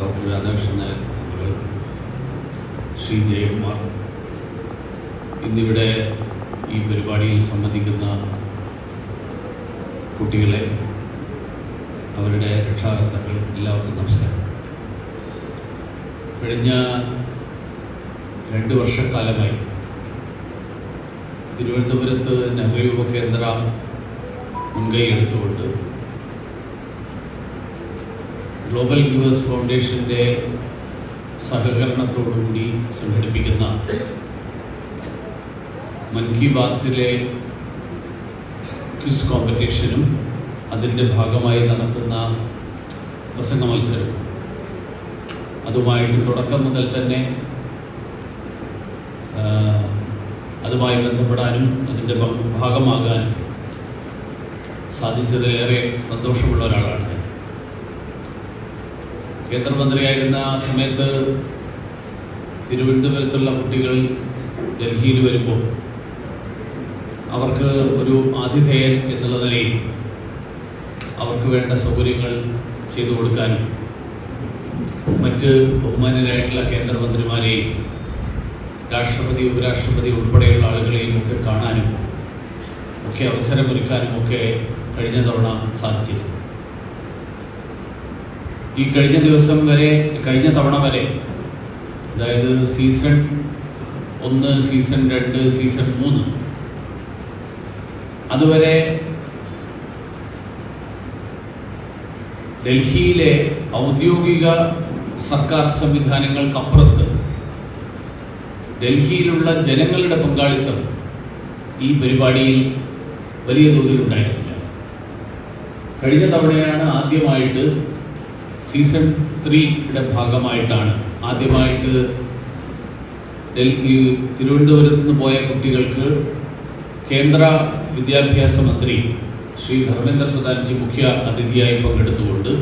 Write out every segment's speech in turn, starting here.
Doctor Radhakrishnan Nair Shri Jayakumar. ഇന്നിവിടെ ഈ പരിപാടിയിൽ സംബന്ധിക്കുന്ന കുട്ടികളെ അവരുടെ രക്ഷാകർത്താക്കൾ എല്ലാവർക്കും നമസ്കാരം. കഴിഞ്ഞ രണ്ട് വർഷക്കാലമായി തിരുവനന്തപുരത്ത് നെഹ്റു യുവ കേന്ദ്ര മുൻകൈ എടുത്തുകൊണ്ട് ഗ്ലോബൽ വ്യൂവേഴ്സ് ഫൗണ്ടേഷന്റെ സഹകരണത്തോടുകൂടി സംഘടിപ്പിക്കുന്ന മൻ കി ബാത്തിലെ ക്വിസ് കോമ്പറ്റീഷനും അതിന്റെ ഭാഗമായി നടത്തുന്ന പ്രസംഗ മത്സരം അതുമായിട്ട് തുടക്കം മുതൽ തന്നെ അതുമായി ബന്ധപ്പെടാനും അതിന്റെ ഭാഗമാകാനും സാധിച്ചതിലേറെ സന്തോഷമുള്ള ഒരാളാണ്. കേന്ദ്രമന്ത്രിയായിരുന്ന ആ സമയത്ത് തിരുവനന്തപുരത്തുള്ള കുട്ടികൾ ഡൽഹിയിൽ വരുമ്പോൾ അവർക്ക് ഒരു ആതിഥേയൻ എന്നുള്ള നിലയിൽ അവർക്ക് വേണ്ട സൗകര്യങ്ങൾ ചെയ്തു കൊടുക്കാനും മറ്റ് ബഹുമാനരായിട്ടുള്ള കേന്ദ്രമന്ത്രിമാരെയും രാഷ്ട്രപതി ഉപരാഷ്ട്രപതി ഉൾപ്പെടെയുള്ള ആളുകളെയും ഒക്കെ കാണാനും ഒക്കെ അവസരമൊരുക്കാനും ഒക്കെ കഴിഞ്ഞ തവണ സാധിച്ചിരുന്നു. ഈ കഴിഞ്ഞ ദിവസം വരെ കഴിഞ്ഞ തവണ വരെ അതായത് സീസൺ ഒന്ന് സീസൺ രണ്ട് സീസൺ മൂന്ന് അതുവരെ ഡൽഹിയിലെ ഔദ്യോഗിക സർക്കാർ സംവിധാനങ്ങൾക്കപ്പുറത്ത് ഡൽഹിയിലുള്ള ജനങ്ങളുടെ പങ്കാളിത്തം ഈ പരിപാടിയിൽ വലിയ തോതിൽ ഉണ്ടായിരുന്നില്ല കഴിഞ്ഞ തവണയാണ് ആദ്യമായിട്ട് സീസൺ ത്രീയുടെ ഭാഗമായിട്ടാണ് ആദ്യമായിട്ട് ഡൽഹി തിരുവനന്തപുരത്ത് നിന്ന് പോയ കുട്ടികൾക്ക് കേന്ദ്ര വിദ്യാഭ്യാസ മന്ത്രി ശ്രീ ധർമ്മേന്ദ്ര പ്രധാൻജി മുഖ്യ അതിഥിയായി പങ്കെടുത്തുകൊണ്ട്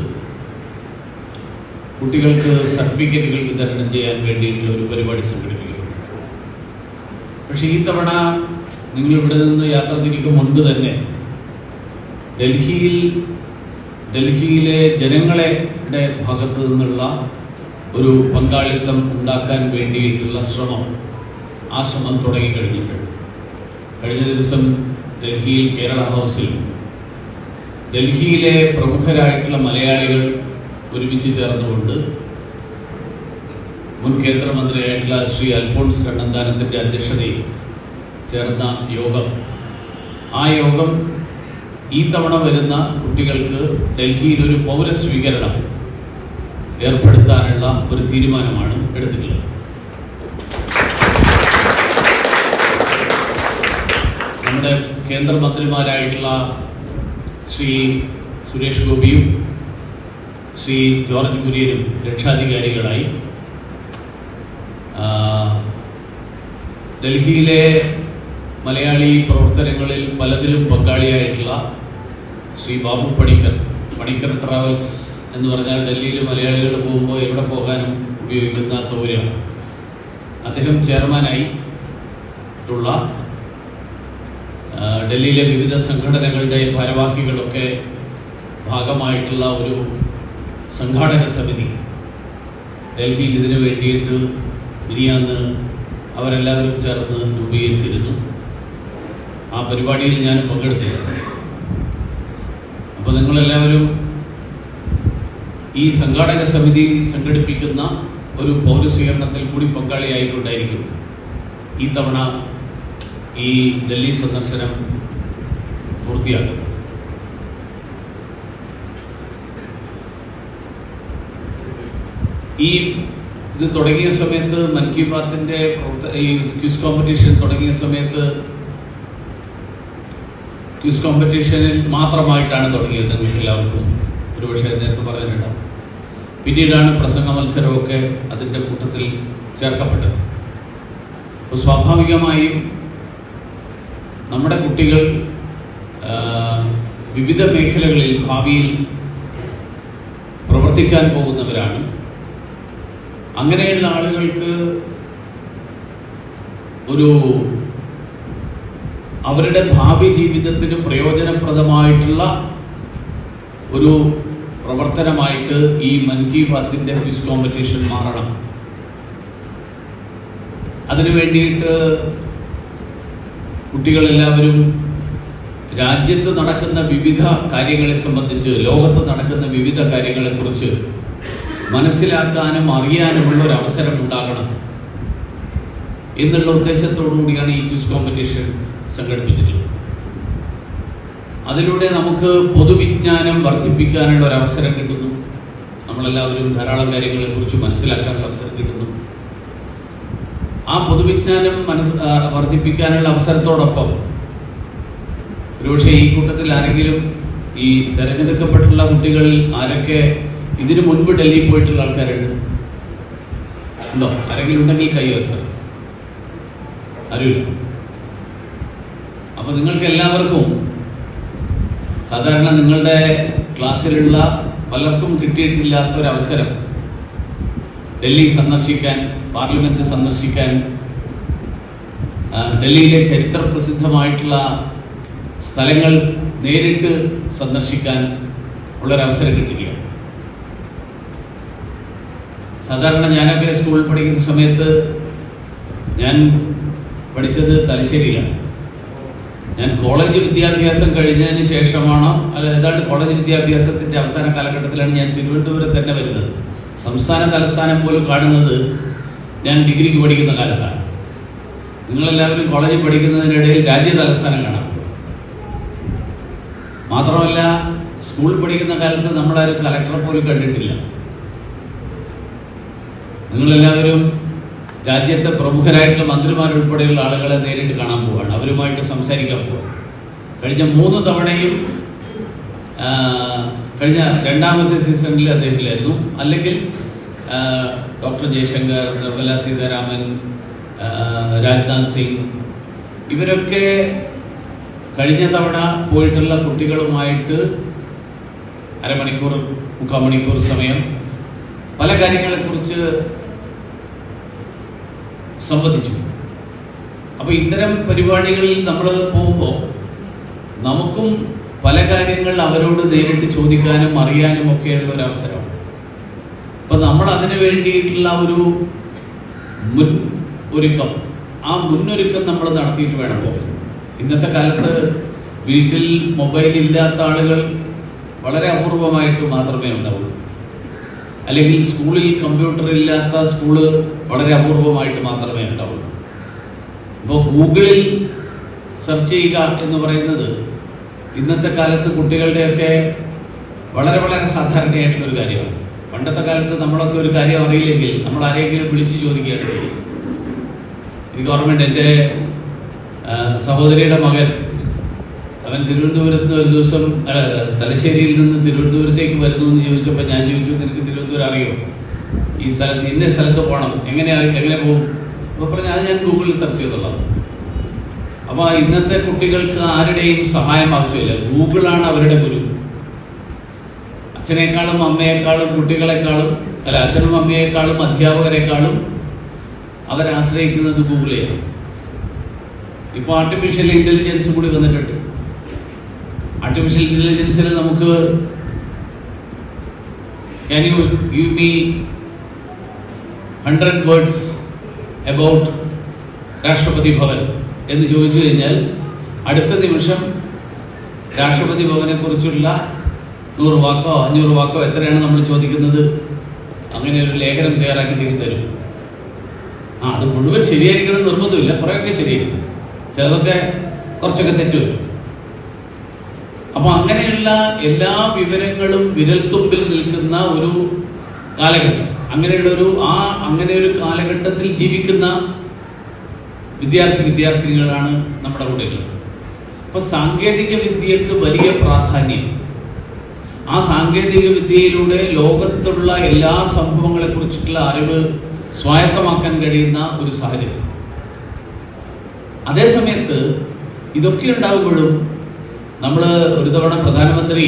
കുട്ടികൾക്ക് സർട്ടിഫിക്കറ്റുകൾ വിതരണം ചെയ്യാൻ വേണ്ടിയിട്ടുള്ള ഒരു പരിപാടി സംഘടിപ്പിക്കുന്നു പക്ഷേ ഈ തവണ നിങ്ങൾ ഇവിടെ നിന്ന് യാത്ര തിരിക്കും മുൻപ് തന്നെ ഡൽഹിയിൽ ഡൽഹിയിലെ ജനങ്ങളുടെ ഭാഗത്ത് നിന്നുള്ള ഒരു പങ്കാളിത്തം ഉണ്ടാക്കാൻ വേണ്ടിയിട്ടുള്ള ശ്രമം ആ ശ്രമം തുടങ്ങിക്കഴിഞ്ഞിട്ടുണ്ട് കഴിഞ്ഞ ദിവസം ഡൽഹിയിൽ കേരള ഹൗസിൽ ഡൽഹിയിലെ പ്രമുഖരായിട്ടുള്ള മലയാളികൾ ഒരുമിച്ച് ചേർന്നുകൊണ്ട് മുൻ കേന്ദ്രമന്ത്രിയായിട്ടുള്ള ശ്രീ അൽഫോൺസ് കണ്ണന്താനത്തിന്റെ അധ്യക്ഷതയിൽ ചേർന്ന യോഗം. ആ യോഗം ഈ തവണ വരുന്ന കുട്ടികൾക്ക് ഡൽഹിയിൽ ഒരു പൗര സ്വീകരണം ഏർപ്പെടുത്താനുള്ള ഒരു തീരുമാനമാണ് എടുത്തിട്ടുള്ളത്. നമ്മുടെ കേന്ദ്രമന്ത്രിമാരായിട്ടുള്ള ശ്രീ സുരേഷ് ഗോപിയും ശ്രീ ജോർജ് കുര്യനും രക്ഷാധികാരികളായി ഡൽഹിയിലെ മലയാളി പ്രവർത്തനങ്ങളിൽ പലതിലും പങ്കാളിയായിട്ടുള്ള ശ്രീ ബാബു പണിക്കർ പണിക്കർ ട്രാവൽസ് എന്ന് പറഞ്ഞാൽ ഡൽഹിയിൽ മലയാളികൾ പോകുമ്പോൾ എവിടെ പോകാനും ഉപയോഗിക്കുന്ന സൗകര്യമാണ്. അദ്ദേഹം ചെയർമാനായി ഡൽഹിയിലെ വിവിധ സംഘടനകളുടെ ഭാരവാഹികളൊക്കെ ഭാഗമായിട്ടുള്ള ഒരു സംഘാടക സമിതി ഡൽഹിയിൽ ഇതിനു വേണ്ടിയിട്ട് ഇനിയാന്ന് അവരെല്ലാവരും ചേർന്ന് രൂപീകരിച്ചിരുന്നു. ആ പരിപാടിയിൽ ഞാൻ പങ്കെടുത്തിരുന്നു. അപ്പോൾ നിങ്ങളെല്ലാവരും ഈ സംഘാടക സമിതി സംഘടിപ്പിക്കുന്ന ഒരു പൗരസ്വീകരണത്തിൽ കൂടി പങ്കാളിയായിട്ടുണ്ടായിരിക്കും. ഈ തവണ ഈ ഡൽഹി സന്ദർശനം പൂർത്തിയാക്കും ഈ ഇത് തുടങ്ങിയ സമയത്ത് മൻ കി ബാത്തിന്റെ ഈ ക്വിസ് കോമ്പറ്റീഷൻ തുടങ്ങിയ സമയത്ത് ക്വിസ് കോമ്പറ്റീഷനിൽ മാത്രമായിട്ടാണ് തുടങ്ങിയത് നിങ്ങൾക്കെല്ലാവർക്കും ഒരുപക്ഷെ നേരത്തെ പറഞ്ഞിട്ടുണ്ടാവും. പിന്നീടാണ് പ്രസംഗ മത്സരമൊക്കെ അതിന്റെ കൂട്ടത്തിൽ ചേർക്കപ്പെട്ടത്. അപ്പോൾ സ്വാഭാവികമായും നമ്മുടെ കുട്ടികൾ വിവിധ മേഖലകളിൽ ഭാവിയിൽ പ്രവർത്തിക്കാൻ പോകുന്നവരാണ്. അങ്ങനെയുള്ള ആളുകൾക്ക് ഒരു അവരുടെ ഭാവി ജീവിതത്തിന് പ്രയോജനപ്രദമായിട്ടുള്ള ഒരു പ്രവർത്തനമായിട്ട് ഈ മൻ കി ബാത്തിന്റെ ക്വിസ് കോമ്പറ്റീഷൻ മാറണം. അതിനു വേണ്ടിയിട്ട് കുട്ടികളെല്ലാവരും രാജ്യത്ത് നടക്കുന്ന വിവിധ കാര്യങ്ങളെ സംബന്ധിച്ച് ലോകത്ത് നടക്കുന്ന വിവിധ കാര്യങ്ങളെക്കുറിച്ച് മനസ്സിലാക്കാനും അറിയാനുമുള്ള ഒരു അവസരം ഉണ്ടാകണം എന്നുള്ള ഉദ്ദേശത്തോടു കൂടിയാണ് ഈ ക്വിസ് കോമ്പറ്റീഷൻ. സംഘടിപ്പിച്ചിട്ടുള്ളത് അതിലൂടെ നമുക്ക് പൊതുവിജ്ഞാനം വർദ്ധിപ്പിക്കാനുള്ള ഒരു അവസരം കിട്ടുന്നു. നമ്മളെല്ലാവരും ധാരാളം കാര്യങ്ങളെ കുറിച്ച് മനസ്സിലാക്കാനുള്ള അവസരം കിട്ടുന്നു. ആ പൊതുവിജ്ഞാനം മനസ് വർദ്ധിപ്പിക്കാനുള്ള അവസരത്തോടൊപ്പം ഒരുപക്ഷെ ഈ കൂട്ടത്തിൽ ആരെങ്കിലും ഈ തെരഞ്ഞെടുക്കപ്പെട്ടുള്ള കുട്ടികളിൽ ആരൊക്കെ ഇതിനു മുൻപ് ഡൽഹിയിൽ പോയിട്ടുള്ള ആൾക്കാരുണ്ട്? ഉണ്ടോ? ആരെങ്കിലും ഉണ്ടെങ്കിൽ കൈ ഉയർത്തുക അറിയില്ല അപ്പൊ നിങ്ങൾക്ക് എല്ലാവർക്കും സാധാരണ നിങ്ങളുടെ ക്ലാസ്സിലുള്ള പലർക്കും കിട്ടിയിട്ടില്ലാത്ത ഒരു അവസരം ഡൽഹി സന്ദർശിക്കാൻ പാർലമെന്റ് സന്ദർശിക്കാൻ ഡൽഹിയിലെ ചരിത്ര പ്രസിദ്ധമായിട്ടുള്ള സ്ഥലങ്ങൾ നേരിട്ട് സന്ദർശിക്കാൻ ഉള്ളൊരവസരം കിട്ടുകയാണ് സാധാരണ ഞാനൊക്കെ സ്കൂളിൽ പഠിക്കുന്ന സമയത്ത് ഞാൻ പഠിച്ചത് തലശ്ശേരിയിലാണ്. ഞാൻ കോളേജ് വിദ്യാഭ്യാസം കഴിഞ്ഞതിന് ശേഷമാണ്? അല്ല ഏതാണ്ട് കോളേജ് വിദ്യാഭ്യാസത്തിന്റെ അവസാന കാലഘട്ടത്തിലാണ് ഞാൻ തിരുവനന്തപുരം തന്നെ വരുന്നത്. സംസ്ഥാന തലസ്ഥാനം പോലും കാണുന്നത് ഞാൻ ഡിഗ്രിക്ക് പഠിക്കുന്ന കാലത്താണ്. നിങ്ങളെല്ലാവരും കോളേജിൽ പഠിക്കുന്നതിനിടയിൽ രാജ്യ തലസ്ഥാനം കാണാം. മാത്രമല്ല സ്കൂളിൽ പഠിക്കുന്ന കാലത്ത് നമ്മളാരും കലക്ടറെ പോലും കണ്ടിട്ടില്ല. നിങ്ങളെല്ലാവരും രാജ്യത്തെ പ്രമുഖരായിട്ടുള്ള മന്ത്രിമാരുൾപ്പെടെയുള്ള ആളുകളെ നേരിട്ട് കാണാൻ പോവുകയാണ് അവരുമായിട്ട് സംസാരിക്കാൻ പോവുകയാണ് കഴിഞ്ഞ മൂന്ന് തവണയും കഴിഞ്ഞ രണ്ടാമത്തെ സീസണിൽ അദ്ദേഹത്തിലായിരുന്നു. അല്ലെങ്കിൽ ഡോക്ടർ ജയശങ്കർ നിർമ്മല സീതാരാമൻ രാജ്നാഥ് സിംഗ് ഇവരൊക്കെ കഴിഞ്ഞ തവണ പോയിട്ടുള്ള കുട്ടികളുമായിട്ട് അരമണിക്കൂർ മുക്കാൽ മണിക്കൂർ സമയം പല കാര്യങ്ങളെക്കുറിച്ച് സംബന്ധിച്ചു. അപ്പോൾ ഇത്തരം പരിപാടികളിൽ നമ്മൾ പോകുമ്പോൾ നമുക്കും പല കാര്യങ്ങൾ അവരോട് നേരിട്ട് ചോദിക്കാനും അറിയാനും ഒക്കെയുള്ള ഒരു അവസരമാണ്. അപ്പൊ നമ്മൾ അതിനു വേണ്ടിയിട്ടുള്ള ഒരു മുൻ ഒരുക്കം ആ മുന്നൊരുക്കം നമ്മൾ നടത്തിയിട്ട് വേണം പോകാൻ. ഇന്നത്തെ കാലത്ത് വീട്ടിൽ മൊബൈൽ ഇല്ലാത്ത ആളുകൾ വളരെ അപൂർവമായിട്ട് മാത്രമേ ഉണ്ടാവുള്ളൂ. അല്ലെങ്കിൽ സ്കൂളിൽ കമ്പ്യൂട്ടർ ഇല്ലാത്ത സ്കൂൾ വളരെ അപൂർവമായിട്ട് മാത്രമേ ഉണ്ടാവുള്ളൂ. ഇപ്പോൾ ഗൂഗിളിൽ സെർച്ച് ചെയ്യുക എന്ന് പറയുന്നത് ഇന്നത്തെ കാലത്ത് കുട്ടികളുടെയൊക്കെ വളരെ വളരെ സാധാരണയായിട്ടുള്ള ഒരു കാര്യമാണ്. പണ്ടത്തെ കാലത്ത് നമ്മളൊക്കെ ഒരു കാര്യം അറിയില്ലെങ്കിൽ നമ്മൾ ആരെങ്കിലും വിളിച്ച് ചോദിക്കുകയാണ്. എനിക്ക് ഓർമ്മയുണ്ട് എന്റെ സഹോദരിയുടെ മകൻ. അവൻ തിരുവനന്തപുരത്ത് ഒരു ദിവസം തലശ്ശേരിയിൽ നിന്ന് തിരുവനന്തപുരത്തേക്ക് വരുന്നു എന്ന് ചോദിച്ചപ്പോൾ ഞാൻ ചോദിച്ചു നിനക്ക് തിരുവനന്തപുരം അറിയോ? ഈ സ്ഥലത്ത് ഇന്ന സ്ഥലത്ത് പോകണം എങ്ങനെ അറി- എങ്ങനെ പോകും? അപ്പോൾ പറഞ്ഞു അത് ഞാൻ ഗൂഗിളിൽ സെർച്ച് ചെയ്തുള്ളത് അപ്പോൾ ഇന്നത്തെ കുട്ടികൾക്ക് ആരുടെയും സഹായം ആവശ്യമില്ല. ഗൂഗിളാണ് അവരുടെ ഗുരു. അച്ഛനേക്കാളും അമ്മയെക്കാളും കുട്ടികളെക്കാളും അല്ല അച്ഛനും അമ്മയെക്കാളും അധ്യാപകരെക്കാളും അവരാശ്രയിക്കുന്നത് ഗൂഗിളെയാണ് ഇപ്പോൾ ആർട്ടിഫിഷ്യൽ ഇന്റലിജൻസ് കൂടി വന്നിട്ടുണ്ട്. ആർട്ടിഫിഷ്യൽ ഇന്റലിജൻസിൽ നമുക്ക് can me hundred words about Rashtrapati Bhavan എന്ന് ചോദിച്ചു കഴിഞ്ഞാൽ അടുത്ത നിമിഷം രാഷ്ട്രപതി ഭവനെ കുറിച്ചുള്ള നൂറ് വാക്കോ അഞ്ഞൂറ് വാക്കോ എത്രയാണ് നമ്മൾ ചോദിക്കുന്നത്? അങ്ങനെ ഒരു ലേഖനം തയ്യാറാക്കി തരും ആ അത് മുഴുവൻ ശരിയായിരിക്കണം നിർബന്ധമില്ല. കുറേയൊക്കെ ശരിയായിരിക്കും. ചിലതൊക്കെ കുറച്ചൊക്കെ തെറ്റു വരും. അപ്പൊ അങ്ങനെയുള്ള എല്ലാ വിവരങ്ങളും വിരൽത്തുമ്പിൽ നിൽക്കുന്ന ഒരു കാലഘട്ടം. അങ്ങനെയുള്ള ഒരു ആ അങ്ങനെ ഒരു കാലഘട്ടത്തിൽ ജീവിക്കുന്ന വിദ്യാർത്ഥി വിദ്യാർത്ഥിനികളാണ് നമ്മുടെ കൂടെ ഉള്ളത്. അപ്പൊ സാങ്കേതിക വിദ്യക്ക് വലിയ പ്രാധാന്യം. ആ സാങ്കേതിക വിദ്യയിലൂടെ ലോകത്തുള്ള എല്ലാ സംഭവങ്ങളെ കുറിച്ചിട്ടുള്ള അറിവ് സ്വായത്തമാക്കാൻ കഴിയുന്ന ഒരു സാഹചര്യം. അതേസമയത്ത് ഇതൊക്കെ ഉണ്ടാകുമ്പോഴും നമ്മൾ ഒരു തവണ പ്രധാനമന്ത്രി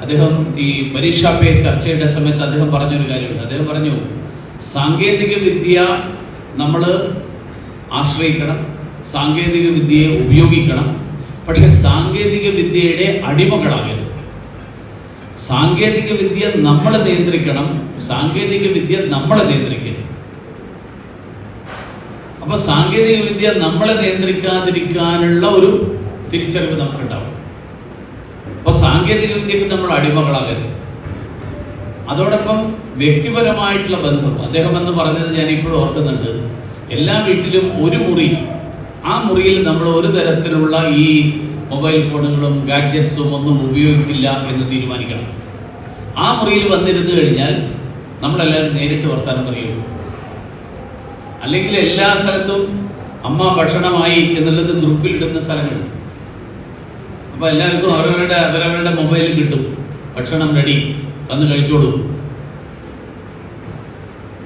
അദ്ദേഹം ഈ പരീക്ഷാ പേ ചർച്ചയുടെ സമയത്ത് അദ്ദേഹം പറഞ്ഞൊരു കാര്യമുണ്ട്. അദ്ദേഹം പറഞ്ഞു സാങ്കേതിക വിദ്യ നമ്മൾ ആശ്രയിക്കണം സാങ്കേതിക വിദ്യയെ ഉപയോഗിക്കണം പക്ഷെ സാങ്കേതിക വിദ്യയുടെ അടിമകളാകരുത്. സാങ്കേതിക വിദ്യ നമ്മൾ നിയന്ത്രിക്കണം സാങ്കേതിക വിദ്യ നമ്മളെ നിയന്ത്രിക്കരുത്. അപ്പൊ സാങ്കേതിക വിദ്യ നമ്മളെ നിയന്ത്രിക്കാതിരിക്കാനുള്ള ഒരു തിരിച്ചറിവ് നമുക്കുണ്ടാവും അപ്പൊ സാങ്കേതിക വിദ്യക്ക് നമ്മൾ അടിമകളാകരുത്. അതോടൊപ്പം വ്യക്തിപരമായിട്ടുള്ള ബന്ധം. അദ്ദേഹം എന്ന് പറഞ്ഞത് ഞാൻ ഇപ്പോഴും ഓർക്കുന്നുണ്ട്. എല്ലാ വീട്ടിലും ഒരു മുറി. ആ മുറിയിൽ നമ്മൾ ഒരു തരത്തിലുള്ള ഈ മൊബൈൽ ഫോണുകളും ഗാഡ്ജറ്റ്സും ഒന്നും ഉപയോഗിക്കില്ല എന്ന് തീരുമാനിക്കണം. ആ മുറിയിൽ വന്നിരുന്നു കഴിഞ്ഞാൽ നമ്മളെല്ലാവരും നേരിട്ട് വർത്താനം പറയുള്ളൂ അല്ലെങ്കിൽ എല്ലാ സ്ഥലത്തും അമ്മ ഭക്ഷണമായി എന്നുള്ളത് ഗ്രൂപ്പിൽ ഇടുന്ന സ്ഥലങ്ങളുണ്ട്. അപ്പൊ എല്ലാവർക്കും അവരവരുടെ അവരവരുടെ മൊബൈലിൽ കിട്ടും. ഭക്ഷണം റെഡി വന്ന് കഴിച്ചോളൂ.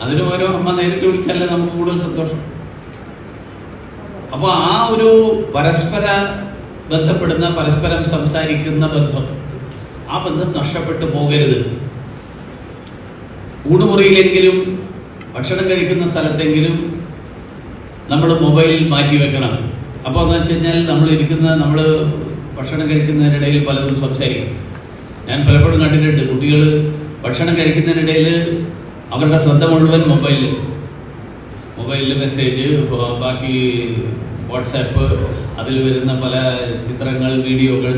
അതിന് ഓരോ അമ്മ നേരിട്ട് വിളിച്ചാലേ നമുക്ക് കൂടുതൽ സന്തോഷം. അപ്പൊ ആ ഒരു പരസ്പര ബന്ധപ്പെടുന്ന പരസ്പരം സംസാരിക്കുന്ന ബന്ധം ആ ബന്ധം നഷ്ടപ്പെട്ടു പോകരുത്. ഊണുമുറിയിലെങ്കിലും ഭക്ഷണം കഴിക്കുന്ന സ്ഥലത്തെങ്കിലും നമ്മൾ മൊബൈൽ മാറ്റി വെക്കണം. അപ്പോൾ എന്ന് വെച്ച് കഴിഞ്ഞാൽ നമ്മൾ ഇരിക്കുന്ന നമ്മൾ ഭക്ഷണം കഴിക്കുന്നതിനിടയിൽ പലതും സംസാരിക്കും. ഞാൻ പലപ്പോഴും കണ്ടിട്ടുണ്ട് കുട്ടികൾ ഭക്ഷണം കഴിക്കുന്നതിനിടയിൽ അവരുടെ ശ്രദ്ധ മുഴുവൻ മൊബൈലിൽ മൊബൈലിൽ മെസ്സേജ് ബാക്കി വാട്സാപ്പ് അതിൽ വരുന്ന പല ചിത്രങ്ങൾ വീഡിയോകൾ.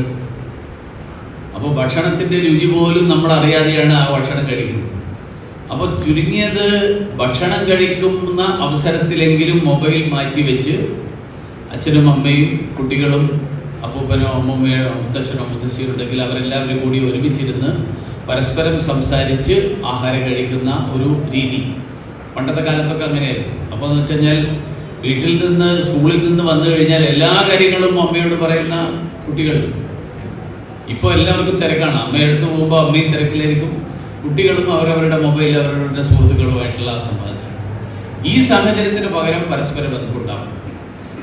അപ്പോൾ ഭക്ഷണത്തിന്റെ രുചി പോലും നമ്മൾ അറിയാതെയാണ് ആ ഭക്ഷണം കഴിക്കുന്നത്. അപ്പോൾ ചുരുങ്ങിയത് ഭക്ഷണം കഴിക്കുന്ന അവസരത്തിലെങ്കിലും മൊബൈൽ മാറ്റി വെച്ച് അച്ഛനും അമ്മയും കുട്ടികളും അപ്പൂപ്പനോ അമ്മൂമ്മയോ മുത്തശ്ശനോ മുത്തശ്ശിയോ ഉണ്ടെങ്കിൽ അവരെല്ലാവരും കൂടി ഒരുമിച്ചിരുന്ന് പരസ്പരം സംസാരിച്ച് ആഹാരം കഴിക്കുന്ന ഒരു രീതി. പണ്ടത്തെ കാലത്തൊക്കെ അങ്ങനെയായിരുന്നു. അപ്പോൾ എന്ന് വെച്ച് കഴിഞ്ഞാൽ വീട്ടിൽ നിന്ന് സ്കൂളിൽ നിന്ന് വന്നു കഴിഞ്ഞാൽ എല്ലാ കാര്യങ്ങളും അമ്മയോട് പറയുന്ന കുട്ടികൾ. ഇപ്പോൾ എല്ലാവർക്കും തിരക്കാണ്. അമ്മ എടുത്തു പോകുമ്പോൾ അമ്മയും തിരക്കിലായിരിക്കും. കുട്ടികളും അവരവരുടെ മൊബൈൽ അവരവരുടെ സുഹൃത്തുക്കളുമായിട്ടുള്ള സംവാദം. ഈ സാഹചര്യത്തിന് പകരം പരസ്പര ബന്ധമുണ്ടാവും.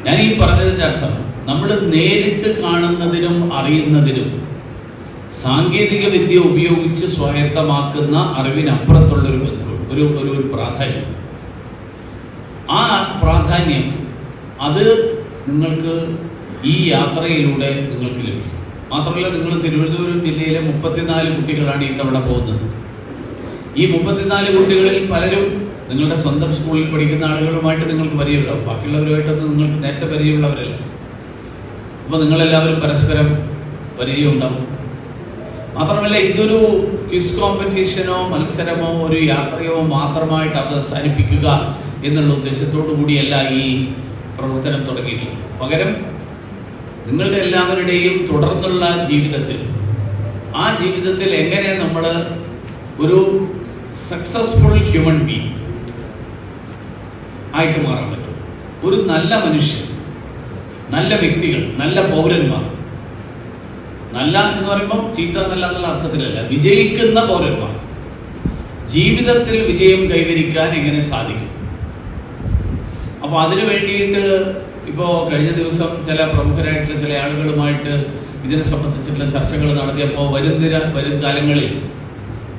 ഞാൻ ഈ പറഞ്ഞതിന്റെ അർത്ഥം നമ്മൾ നേരിട്ട് കാണുന്നതിനും അറിയുന്നതിനും സാങ്കേതിക വിദ്യ ഉപയോഗിച്ച് സ്വായത്തമാക്കുന്ന അറിവിനപ്പുറത്തുള്ളൊരു ബന്ധം ഒരു ഒരു ഒരു പ്രാധാന്യം. ആ പ്രാധാന്യം അത് നിങ്ങൾക്ക് ഈ യാത്രയിലൂടെ നിങ്ങൾക്ക് ലഭിക്കും. മാത്രമല്ല നിങ്ങൾ തിരുവനന്തപുരം ജില്ലയിലെ മുപ്പത്തിനാല് കുട്ടികളാണ് ഈ തവണ പോകുന്നത്. ഈ മുപ്പത്തിനാല് കുട്ടികളിൽ പലരും നിങ്ങളുടെ സ്വന്തം സ്കൂളിൽ പഠിക്കുന്ന ആളുകളുമായിട്ട് നിങ്ങൾക്ക് പരിചയമുണ്ടാവും. ബാക്കിയുള്ളവരുമായിട്ടൊന്നും നിങ്ങൾക്ക് നേരത്തെ പരിചയമുള്ളവരല്ല. അപ്പോൾ നിങ്ങളെല്ലാവരും പരസ്പരം പരിചയമുണ്ടാവും. മാത്രമല്ല ഇതൊരു ക്വിസ് കോമ്പറ്റീഷനോ മത്സരമോ ഒരു യാത്രയോ മാത്രമായിട്ട് അവസാനിപ്പിക്കുക എന്നുള്ള ഉദ്ദേശത്തോടു കൂടിയല്ല ഈ പ്രവർത്തനം തുടങ്ങിയിട്ടുള്ളത്. പകരം നിങ്ങളുടെ എല്ലാവരുടെയും തുടർന്നുള്ള ജീവിതത്തിൽ ആ ജീവിതത്തിൽ എങ്ങനെ നമ്മൾ ഒരു സക്സസ്ഫുൾ ഹ്യൂമൻ ബീങ് ആയിട്ട് മാറാൻ പറ്റും? ഒരു നല്ല മനുഷ്യൻ നല്ല വ്യക്തികൾ നല്ല പൗരന്മാർ. നല്ല എന്ന് പറയുമ്പോൾ ചീത്ത നല്ല എന്നുള്ള അർത്ഥത്തിലല്ല. വിജയിക്കുന്ന പൗരന്മാർ. ജീവിതത്തിൽ വിജയം കൈവരിക്കാൻ എങ്ങനെ സാധിക്കും? അപ്പോൾ അതിനു വേണ്ടിയിട്ട് ഇപ്പോ കഴിഞ്ഞ ദിവസം ചില പ്രമുഖരായിട്ടുള്ള ചില ആളുകളുമായിട്ട് ഇതിനെ സംബന്ധിച്ചിട്ടുള്ള ചർച്ചകൾ നടത്തിയപ്പോൾ വരും നിര വരും കാലങ്ങളിൽ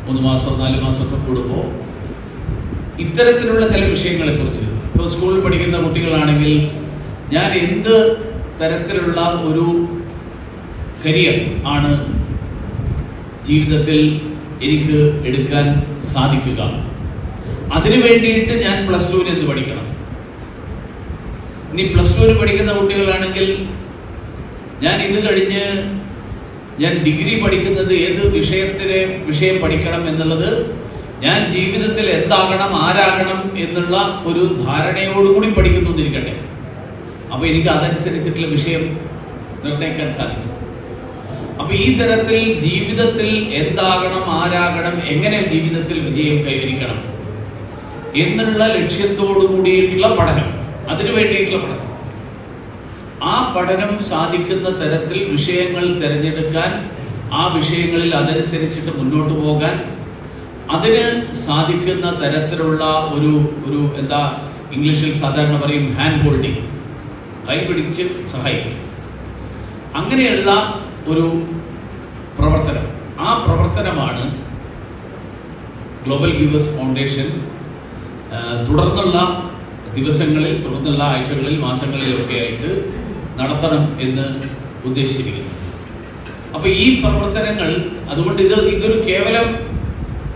മൂന്ന് മാസം നാല് മാസമൊക്കെ കൂടുമ്പോൾ ഇത്തരത്തിലുള്ള ചില വിഷയങ്ങളെക്കുറിച്ച്. ഇപ്പോൾ സ്കൂളിൽ പഠിക്കുന്ന കുട്ടികളാണെങ്കിൽ ഞാൻ എന്ത് തരത്തിലുള്ള ഒരു കരിയർ ആണ് ജീവിതത്തിൽ എനിക്ക് എടുക്കാൻ സാധിക്കുക? അതിനു വേണ്ടിയിട്ട് ഞാൻ പ്ലസ് ടുവിന് എന്ത് പഠിക്കണം? ഇനി പ്ലസ് ടുവിന് പഠിക്കുന്ന കുട്ടികളാണെങ്കിൽ ഞാൻ ഇത് കഴിഞ്ഞ് ഞാൻ ഡിഗ്രി പഠിക്കുന്നത് ഏത് വിഷയത്തിലെ വിഷയം പഠിക്കണം എന്നുള്ളത് ഞാൻ ജീവിതത്തിൽ എന്താകണം ആരാകണം എന്നുള്ള ഒരു ധാരണയോടുകൂടി പഠിക്കുന്നു എന്നിരിക്കട്ടെ അപ്പൊ എനിക്ക് അതനുസരിച്ചിട്ടുള്ള വിഷയം നിർണയിക്കാൻ സാധിക്കും. അപ്പൊ ഈ തരത്തിൽ ജീവിതത്തിൽ എന്താകണം ആരാകണം എങ്ങനെ ജീവിതത്തിൽ വിജയം കൈവരിക്കണം എന്നുള്ള ലക്ഷ്യത്തോടു കൂടിയിട്ടുള്ള പഠനം അതിനു വേണ്ടിയിട്ടുള്ള പഠനം. ആ പഠനം സാധിക്കുന്ന തരത്തിൽ വിഷയങ്ങൾ തിരഞ്ഞെടുക്കാൻ ആ വിഷയങ്ങളിൽ അതനുസരിച്ചിട്ട് മുന്നോട്ട് പോകാൻ അതിന് സാധിക്കുന്ന തരത്തിലുള്ള ഒരു ഒരു എന്താ ഇംഗ്ലീഷിൽ സാധാരണ പറയും ഹാൻഡ് ഹോൾഡിംഗ് കൈപിടിച്ച് സഹായിക്കും. അങ്ങനെയുള്ള ഒരു പ്രവർത്തനം. ആ പ്രവർത്തനമാണ് ഗ്ലോബൽ വ്യൂവേഴ്സ് ഫൗണ്ടേഷൻ തുടർന്നുള്ള ദിവസങ്ങളിൽ തുടർന്നുള്ള ആഴ്ചകളിൽ മാസങ്ങളിലൊക്കെ ആയിട്ട് നടത്തണം എന്ന് ഉദ്ദേശിച്ചിരിക്കുന്നു. അപ്പൊ ഈ പ്രവർത്തനങ്ങൾ അതുകൊണ്ട് ഇത് ഇതൊരു കേവലം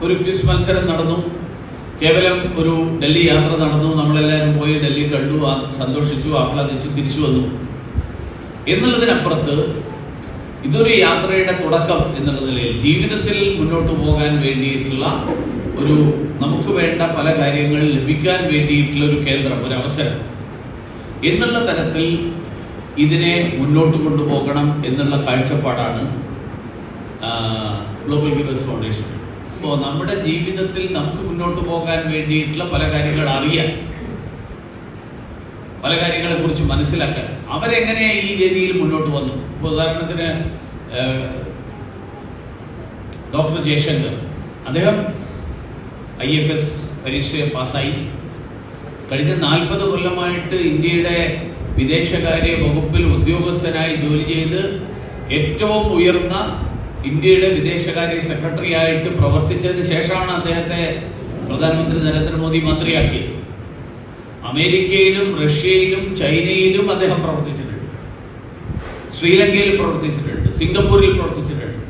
ഒരു ക്വിസ് മത്സരം നടന്നു. കേവലം ഒരു ഡൽഹി യാത്ര നടന്നു നമ്മളെല്ലാവരും പോയി ഡൽഹി കണ്ടു സന്തോഷിച്ചു ആഹ്ലാദിച്ചു തിരിച്ചു വന്നു. എന്നുള്ളതിനപ്പുറത്ത് ഇതൊരു യാത്രയുടെ തുടക്കം എന്നുള്ള നിലയിൽ ജീവിതത്തിൽ മുന്നോട്ട് പോകാൻ വേണ്ടിയിട്ടുള്ള ഒരു നമുക്ക് വേണ്ട പല കാര്യങ്ങൾ ലഭിക്കാൻ വേണ്ടിയിട്ടുള്ള ഒരു കേന്ദ്രം ഒരു അവസരം. എന്നുള്ള തരത്തിൽ ഇതിനെ മുന്നോട്ട് കൊണ്ടുപോകണം എന്നുള്ള കാഴ്ചപ്പാടാണ് ഗ്ലോബൽ ഗിവേഴ്സ് ഫൗണ്ടേഷൻ അപ്പോൾ നമ്മുടെ ജീവിതത്തിൽ നമുക്ക് മുന്നോട്ട് പോകാൻ വേണ്ടിയിട്ടുള്ള പല കാര്യങ്ങൾ അറിയാൻ പല കാര്യങ്ങളെ കുറിച്ച് മനസ്സിലാക്കാൻ. അവരെങ്ങനെ ഈ രീതിയിൽ മുന്നോട്ട് വന്നു? ഇപ്പോൾ ഉദാഹരണത്തിന് ഡോക്ടർ ജയശങ്കർ. അദ്ദേഹം ഐ എഫ് എസ് പരീക്ഷ പാസ്സായി. കഴിഞ്ഞ നാൽപ്പത് കൊല്ലമായിട്ട് ഇന്ത്യയുടെ വിദേശകാര്യ വകുപ്പിൽ ഉദ്യോഗസ്ഥനായി ജോലി ചെയ്ത് ഏറ്റവും ഉയർന്ന ഇന്ത്യയുടെ വിദേശകാര്യ സെക്രട്ടറി ആയിട്ട് പ്രവർത്തിച്ചതിന് ശേഷമാണ് അദ്ദേഹത്തെ പ്രധാനമന്ത്രി നരേന്ദ്രമോദി മന്ത്രിയാക്കിയത്. അമേരിക്കയിലും റഷ്യയിലും ചൈനയിലും അദ്ദേഹം പ്രവർത്തിച്ചിട്ടുണ്ട്. ശ്രീലങ്കയിൽ പ്രവർത്തിച്ചിട്ടുണ്ട്. സിംഗപ്പൂരിൽ പ്രവർത്തിച്ചിട്ടുണ്ട്.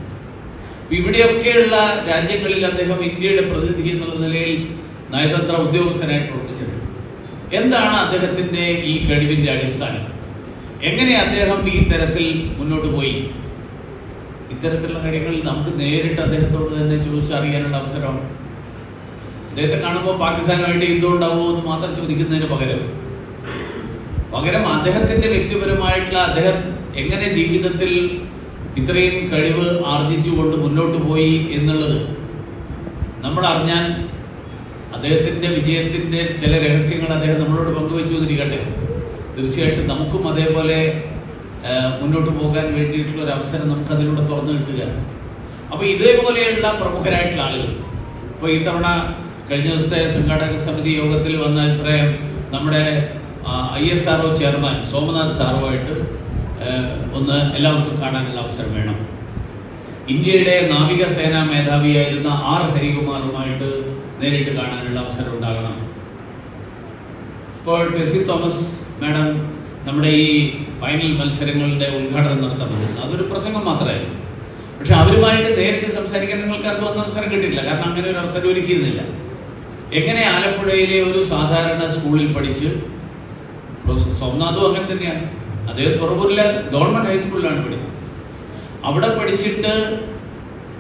ഇവിടെയൊക്കെയുള്ള രാജ്യങ്ങളിൽ അദ്ദേഹം ഇന്ത്യയുടെ പ്രതിനിധി എന്നുള്ള നിലയിൽ നയതന്ത്ര ഉദ്യോഗസ്ഥനായി പ്രവർത്തിച്ചിട്ടുണ്ട്. എന്താണ് അദ്ദേഹത്തിന്റെ ഈ കഴിവിന്റെ അടിസ്ഥാനം? എങ്ങനെ അദ്ദേഹം ഈ തരത്തിൽ മുന്നോട്ട് പോയി? ഇത്തരത്തിലുള്ള കാര്യങ്ങൾ നമുക്ക് നേരിട്ട് അദ്ദേഹത്തോട് തന്നെ ചോദിച്ചറിയാനുള്ള അവസരമാണ്. അദ്ദേഹത്തെ കാണുമ്പോൾ പാകിസ്ഥാനുമായിട്ട് യുദ്ധം ഉണ്ടാവുമോ എന്ന് മാത്രം ചോദിക്കുന്നതിന് പകരം. പകരം അദ്ദേഹത്തിന്റെ വ്യക്തിപരമായിട്ടുള്ള അദ്ദേഹം എങ്ങനെ ജീവിതത്തിൽ ഇത്രയും കഴിവ് ആർജിച്ചുകൊണ്ട് മുന്നോട്ട് പോയി എന്നുള്ളത് നമ്മൾ അറിഞ്ഞാൽ അദ്ദേഹത്തിന്റെ വിജയത്തിന്റെ ചില രഹസ്യങ്ങൾ അദ്ദേഹം നമ്മളോട് പങ്കുവെച്ചു എന്നിരിക്കട്ടെ. തീർച്ചയായിട്ടും നമുക്കും അതേപോലെ മുന്നോട്ട് പോകാൻ വേണ്ടിയിട്ടുള്ള ഒരു അവസരം നമുക്ക് അതിലൂടെ തുറന്നു കിട്ടുക. അപ്പൊ ഇതേപോലെയുള്ള പ്രമുഖരായിട്ടുള്ള ആളുകൾ. ഇപ്പൊ തവണ കഴിഞ്ഞ ദിവസത്തെ സംഘാടക സമിതി യോഗത്തിൽ വന്ന അഭിപ്രായം നമ്മുടെ I S R chairman Somanath സാറുമായിട്ട് ഒന്ന് എല്ലാവർക്കും കാണാനുള്ള അവസരം വേണം. ഇന്ത്യയുടെ നാവികസേനാ മേധാവിയായിരുന്ന ആർ ഹരികുമാറുമായിട്ട് നേരിട്ട് കാണാനുള്ള അവസരം ഉണ്ടാകണം. ഇപ്പോൾ ടെസി തോമസ് മാഡം നമ്മുടെ ഈ ഫൈനൽ മത്സരങ്ങളുടെ ഉദ്ഘാടനം നടത്താൻ പോകുന്നത്. അതൊരു പ്രസംഗം മാത്രമായിരുന്നു. പക്ഷെ അവരുമായിട്ട് നേരിട്ട് സംസാരിക്കാൻ നിങ്ങൾക്ക് ആർക്കും ഒന്നും അവസരം കിട്ടിയില്ല കാരണം അങ്ങനെ ഒരു അവസരം ഒരുക്കിയിരുന്നില്ല. എങ്ങനെ ആലപ്പുഴയിലെ ഒരു സാധാരണ സ്കൂളിൽ പഠിച്ച് പ്രൊഫസർ അങ്ങനെ തന്നെയാണ്. അദ്ദേഹം തുറവൂരിലെ ഗവൺമെന്റ് ഹൈസ്കൂളിലാണ് പഠിച്ചത്. അവിടെ പഠിച്ചിട്ട്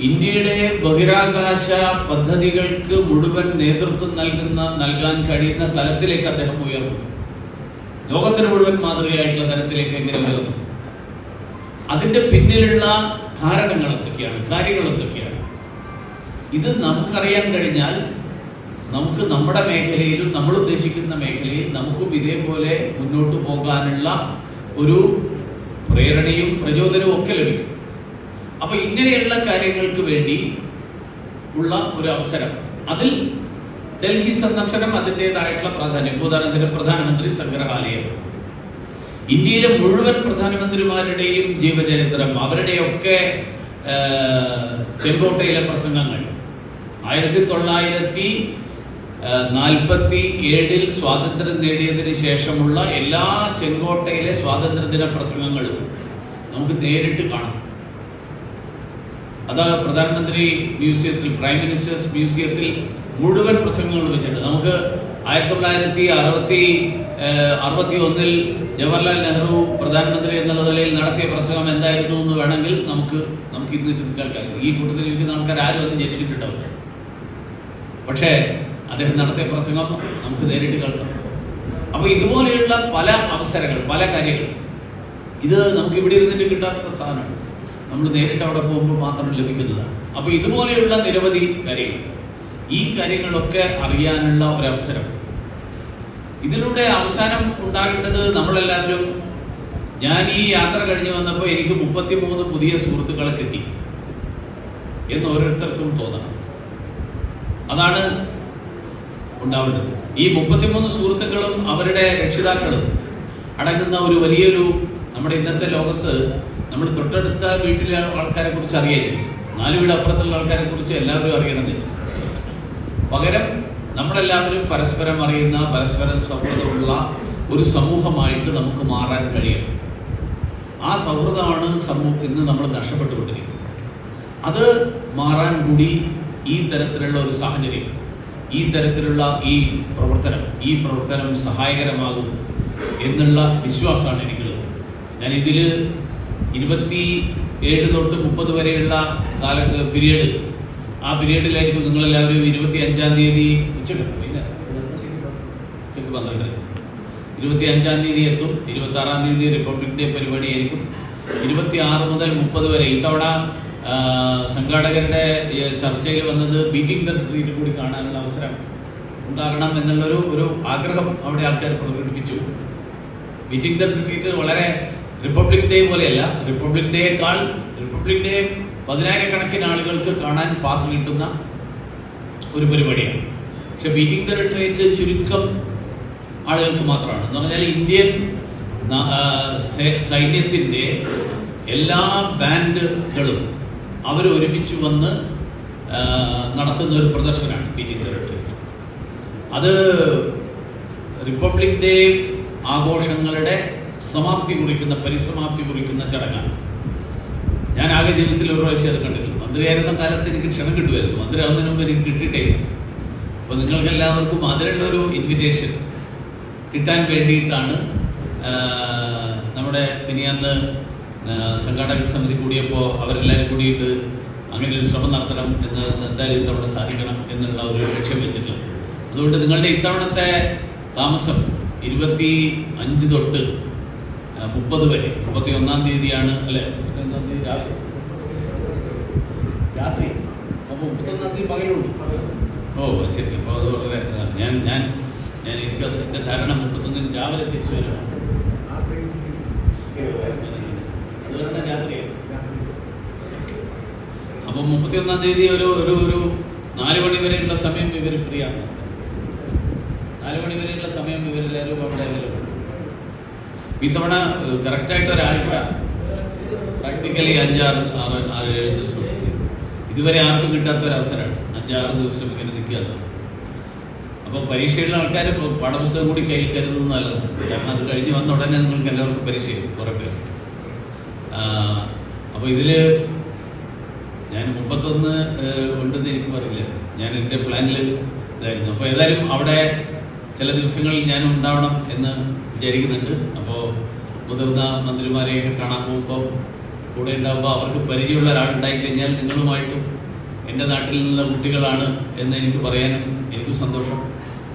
ഇന്ത്യയുടെ ബഹിരാകാശ പദ്ധതികൾക്ക് മുഴുവൻ നേതൃത്വം നൽകുന്ന നൽകാൻ കഴിയുന്ന തലത്തിലേക്ക് അദ്ദേഹം ഉയർന്നു. ലോകത്തിന് മുഴുവൻ മാതൃകയായിട്ടുള്ള തരത്തിലേക്ക് എങ്ങനെ ഉയർന്നു അതിന്റെ പിന്നിലുള്ള കാരണങ്ങൾ എന്തൊക്കെയാണ്? കാര്യങ്ങൾ എന്തൊക്കെയാണ്? ഇത് നമുക്കറിയാൻ കഴിഞ്ഞാൽ നമുക്ക് നമ്മുടെ മേഖലയിലും നമ്മൾ ഉദ്ദേശിക്കുന്ന മേഖലയിൽ നമുക്കും ഇതേപോലെ മുന്നോട്ട് പോകാനുള്ള ഒരു പ്രേരണയും പ്രചോദനവും ഒക്കെ ലഭിക്കും. അപ്പൊ ഇങ്ങനെയുള്ള കാര്യങ്ങൾക്ക് വേണ്ടി ഉള്ള ഒരു അവസരം. അതിൽ ഡൽഹി സന്ദർശനം അതിന്റെതായിട്ടുള്ള പ്രാധാന്യം. ഉദാഹരണത്തിന് പ്രധാനമന്ത്രി സംഗ്രഹാലയം. ഇന്ത്യയിലെ മുഴുവൻ പ്രധാനമന്ത്രിമാരുടെയും ജീവചരിത്രം അവരുടെയൊക്കെ ചെങ്കോട്ടയിലെ പ്രസംഗങ്ങൾ. ആയിരത്തി തൊള്ളായിരത്തി നാൽപ്പത്തി ഏഴിൽ സ്വാതന്ത്ര്യം നേടിയതിനു ശേഷമുള്ള എല്ലാ ചെങ്കോട്ടയിലെ സ്വാതന്ത്ര്യദിന പ്രസംഗങ്ങളും നമുക്ക് നേരിട്ട് കാണാം. അത് പ്രധാനമന്ത്രി മ്യൂസിയത്തിൽ പ്രൈം മിനിസ്റ്റേഴ്സ് മ്യൂസിയത്തിൽ മുഴുവൻ പ്രസംഗങ്ങളും വെച്ചിട്ടുണ്ട്. നമുക്ക് ആയിരത്തി തൊള്ളായിരത്തി അറുപത്തി അറുപത്തി ഒന്നിൽ ജവഹർലാൽ നെഹ്റു പ്രധാനമന്ത്രി എന്നുള്ള നിലയിൽ നടത്തിയ പ്രസംഗം എന്തായിരുന്നു എന്ന് വേണമെങ്കിൽ നമുക്ക് നമുക്ക് ഇന്ന് കേൾക്കാം. ഈ കൂട്ടത്തിൽ ഇരിക്കുന്ന ആൾക്കാർ ആരും അത് ജനിച്ചിട്ടുണ്ടാവില്ല പക്ഷേ അദ്ദേഹം നടത്തിയ പ്രസംഗം നമുക്ക് നേരിട്ട് കേൾക്കാം. അപ്പോൾ ഇതുപോലെയുള്ള പല അവസരങ്ങൾ പല കാര്യങ്ങൾ. ഇത് നമുക്ക് ഇവിടെ ഇരുന്നിട്ട് കിട്ടാത്ത സാധനമാണ്. നമ്മൾ നേരിട്ട് അവിടെ പോകുമ്പോൾ മാത്രം ലഭിക്കുന്നതാണ്. അപ്പോൾ ഇതുപോലെയുള്ള നിരവധി കാര്യങ്ങൾ. ഈ കാര്യങ്ങളൊക്കെ അറിയാനുള്ള ഒരവസരം. ഇതിലൂടെ അവസാനം ഉണ്ടാകേണ്ടത് നമ്മളെല്ലാവരും ഞാൻ ഈ യാത്ര കഴിഞ്ഞു വന്നപ്പോൾ എനിക്ക് മുപ്പത്തിമൂന്ന് പുതിയ സുഹൃത്തുക്കളെ കിട്ടി എന്ന് ഓരോരുത്തർക്കും തോന്നണം. അതാണ് ഉണ്ടാവേണ്ടത്. ഈ മുപ്പത്തിമൂന്ന് സുഹൃത്തുക്കളും അവരുടെ രക്ഷിതാക്കളും അടങ്ങുന്ന ഒരു വലിയൊരു നമ്മുടെ ഇന്നത്തെ ലോകത്ത് നമ്മൾ തൊട്ടടുത്ത വീട്ടിലെ ആൾക്കാരെ കുറിച്ച് അറിയില്ല? നാല് വീട് അപ്പുറത്തുള്ള ആൾക്കാരെ കുറിച്ച് എല്ലാവരും അറിയണമെന്നില്ല. പകരം നമ്മളെല്ലാവരും പരസ്പരം അറിയുന്ന പരസ്പരം സൗഹൃദമുള്ള ഒരു സമൂഹമായിട്ട് നമുക്ക് മാറാൻ കഴിയണം. ആ സൗഹൃദമാണ് സമൂഹം ഇന്ന് നമ്മൾ നഷ്ടപ്പെട്ടുകൊണ്ടിരിക്കുന്നത്. അത് മാറാൻ കൂടി ഈ തരത്തിലുള്ള ഒരു സാഹചര്യം ഈ തരത്തിലുള്ള ഈ പ്രവർത്തനം ഈ പ്രവർത്തനം സഹായകരമാകും എന്നുള്ള വിശ്വാസമാണ് എനിക്കുള്ളത്. ഞാൻ ഇതിൽ ഇരുപത്തി ഏഴ് തൊട്ട് മുപ്പത് വരെയുള്ള കാല പീരീഡ് ആ പീരീഡിലായിരിക്കും നിങ്ങൾ എല്ലാവരും ഇരുപത്തി അഞ്ചാം തീയതി ഉച്ചയ്ക്ക് പന്ത്രണ്ട് ഇരുപത്തി അഞ്ചാം തീയതി എത്തും ഇരുപത്തി ആറാം തീയതി റിപ്പബ്ലിക് ഡേ പരിപാടിയായിരിക്കും. ഇരുപത്തി ആറ് മുതൽ മുപ്പത് വരെ. ഇത്തവണ സംഘാടകരുടെ ചർച്ചയിൽ വന്നത് മീറ്റിംഗ് ദ കൂടി കാണാനുള്ള അവസരം ഉണ്ടാകണം എന്നുള്ളൊരു ഒരു ആഗ്രഹം അവിടെ ആൾക്കാർ പ്രകടിപ്പിച്ചു. മീറ്റിംഗ് ദ ട്രീറ്റ് വളരെ റിപ്പബ്ലിക് ഡേ പോലെയല്ല. റിപ്പബ്ലിക് ഡേയേക്കാൾ റിപ്പബ്ലിക് ഡേ പതിനായിരക്കണക്കിന് ആളുകൾക്ക് കാണാൻ പാസ് കിട്ടുന്ന ഒരു പരിപാടിയാണ്. പക്ഷെ ബീറ്റിംഗ് ദ റിട്രീറ്റ് ചുരുക്കം ആളുകൾക്ക് മാത്രമാണ്. എന്ന് പറഞ്ഞാൽ ഇന്ത്യൻ സൈന്യത്തിന്റെ എല്ലാ ബാൻഡുകളും അവർ ഒരുമിച്ച് വന്ന് നടത്തുന്ന ഒരു പ്രദർശനമാണ് ബീറ്റിംഗ് ദ റിട്രീറ്റ് അത് റിപ്പബ്ലിക് ഡേ ആഘോഷങ്ങളുടെ സമാപ്തി കുറിക്കുന്ന പരിസമാപ്തി കുറിക്കുന്ന ചടങ്ങാണ്. ഞാൻ ആകെ ജീവിതത്തിൽ ഒരു പ്രാവശ്യം അത് കണ്ടിട്ടില്ല. മന്ത്രിയായിരുന്ന കാലത്ത് എനിക്ക് ക്ഷണം കിട്ടുമായിരുന്നു. മന്ത്രി ആവുന്നതിന് മുമ്പ് എനിക്ക് കിട്ടിയിട്ടേ ഇല്ല. അപ്പൊ നിങ്ങൾക്ക് എല്ലാവർക്കും അതിനുള്ള ഒരു ഇൻവിറ്റേഷൻ കിട്ടാൻ വേണ്ടിയിട്ടാണ് നമ്മുടെ ഇനി അന്ന് സംഘാടക സമിതി കൂടിയപ്പോൾ അവരെല്ലാവരും കൂടിയിട്ട് അങ്ങനെ ഒരു ശ്രമം നടത്തണം എന്ന് എന്തായാലും ഇത്തവണ സാധിക്കണം എന്നുള്ള ഒരു ലക്ഷ്യം വെച്ചിട്ടുള്ളത്. അതുകൊണ്ട് നിങ്ങളുടെ ഇത്തവണത്തെ താമസം ഇരുപത്തി അഞ്ച് തൊട്ട് മുപ്പത് വരെ. മുപ്പത്തി ഒന്നാം തീയതിയാണ് അല്ലെ? മുപ്പത്തി ഒന്നാം തീയതി രാത്രി. രാത്രി? അപ്പോൾ മുപ്പത്തൊന്നാം തീയതി പകലുള്ളൂ ഓ ശരി. അപ്പോൾ അത് വളരെ ഞാൻ ഞാൻ ഞാൻ എനിക്ക് എന്റെ ധാരണ മുപ്പത്തൊന്നിന് രാവിലെ തിരിച്ചു വരാം അപ്പം മുപ്പത്തിയൊന്നാം തീയതി ഒരു ഒരു ഒരു നാല് മണി വരെയുള്ള സമയം ഇവർ ഫ്രീ ആണ്. നാല് മണി വരെയുള്ള സമയം ഇവരെല്ലാവരും അവിടെ. ഇത്തവണ കറക്റ്റായിട്ട് ഒരാഴ്ച പ്രാക്ടിക്കലി അഞ്ചാറ് ആറ് ആറ് ഏഴ് ദിവസം. ഇതുവരെ ആർക്കും കിട്ടാത്ത ഒരു അവസരമാണ് അഞ്ചാറ് ദിവസം ഇങ്ങനെ നിൽക്കുക അപ്പോൾ പരീക്ഷയുള്ള ആൾക്കാർ പാഠപുസ്തകം കൂടി കയ്യിൽ കരുതുന്നത് നല്ലതാണ്. കാരണം അത് കഴിഞ്ഞ് വന്ന ഉടനെ നിങ്ങൾക്ക് എല്ലാവർക്കും പരീക്ഷ ചെയ്യും കുറേ പേർ അപ്പോൾ ഇതിൽ ഞാൻ മുപ്പത്തൊന്ന് ഉണ്ടെന്ന് എനിക്ക് പറയില്ല ഞാൻ എന്റെ പ്ലാനിൽ ഇതായിരുന്നു. അപ്പോൾ ഏതായാലും അവിടെ ചില ദിവസങ്ങളിൽ ഞാൻ ഉണ്ടാവണം എന്ന് വിചാരിക്കുന്നുണ്ട്. അപ്പോൾ മുതിർന്ന മന്ത്രിമാരെയൊക്കെ കാണാൻ പോകുമ്പോൾ കൂടെ ഉണ്ടാകുമ്പോൾ അവർക്ക് പരിചയമുള്ള ഒരാളുണ്ടായി കഴിഞ്ഞാൽ നിങ്ങളുമായിട്ടും എന്റെ നാട്ടിൽ നിന്നുള്ള കുട്ടികളാണ് എന്ന് എനിക്ക് പറയാനും എനിക്ക് സന്തോഷം.